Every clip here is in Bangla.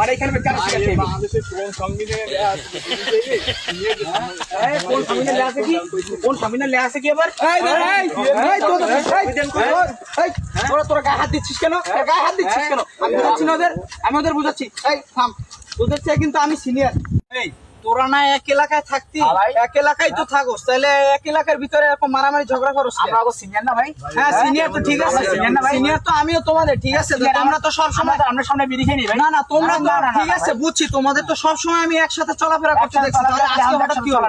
আর এখানে বেকার আছে? বাংলাদেশের কোন সংবিধানে দেয়া আছে? যে বিড়ি খেয়ে এই, কোন সংবিধানে লে আছে কি? কোন সংবিধানে লে আছে কি এবার এই এই এই তো এই তোরা তোরা গায়ে হাত দিচ্ছিস কেন? তোরা গায়ে হাত দিচ্ছিস কেন? আমি বুঝাচ্ছি না ওদের আমি ওদের বুঝাচ্ছি। এই থাম। তোদের চেয়ে কিন্তু আমি সিনিয়র এই তোরা না এক এলাকায় থাকতি এক এলাকায় তো থাকোস তাহলে এক এলাকার ভিতরে এরকম মারামারি ঝগড়া করস আমরা সিনিয়র না ভাই। হ্যাঁ সিনিয়র তো ঠিক আছে সিনিয়র না ভাই। সিনিয়র তো আমিও তোমাদের ঠিক আছে তো আমরা তো সব সময় আমরা সামনে বিড়ি খেয়ে ভাই। না না তোমরা তো ঠিক আছে বুঝছি তোমাদের তো সব সময় আমি একসাথে চলাফেরা করতে দেখছি তাহলে আজকে হঠাৎ কি হলো?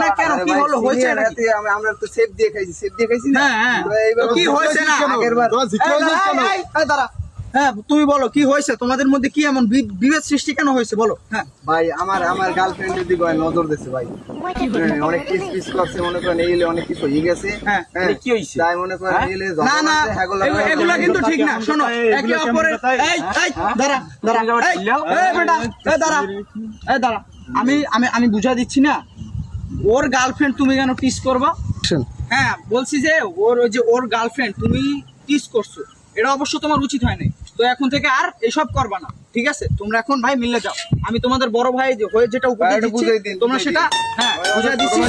না কেন কি হলো হয়েছে নাকি? আমরা তো সেফ দিয়ে খাইছি সেফ দিয়ে খাইছি না? হ্যাঁ হ্যাঁ। কি হয়েছে না? আগের বার তোমার জিজ্ঞাসা এই, করছিস কেন? এই, এই, দাঁড়া। হ্যাঁ তুমি বলো কি হয়েছে? তোমাদের মধ্যে কি এমন বিভেদ সৃষ্টি কেন হয়েছে? বলো। হ্যাঁ। ভাই আমার আমার গার্লফ্রেন্ডের দিকে ভাই। নজর দিচ্ছে ভাই হ্যাঁ, অনেক কিস পিস করছে মনে করেন এইলে অনেক কিছু হয়ে গেছে। হ্যাঁ, কি হইছে তাই মনে করেন এইলে না না এগুলো- কিন্তু ঠিক না শোনো একে অপরের এই এই দাঁড়া দাঁড়া। এই, এই বেটা এই দাঁড়া এই দাঁড়া। আমি আমি আমি বুঝা দিচ্ছি না ওর গার্লফ্রেন্ড তুমি কেন টিস করবা? হ্যাঁ বলছি যে ওর ওই যে ওর গার্লফ্রেন্ড তুমি টিস করছ। এটা অবশ্য তোমার উচিত হয় নাই তো এখন থেকে আর এসব করবা না ঠিক আছে? তোমরা এখন ভাই মিলে যাও। আমি তোমাদের বড় ভাই যে হয়ে যেটা উপদেশ দিচ্ছি তোমরা সেটা হ্যাঁ বুঝাই দিচ্ছি।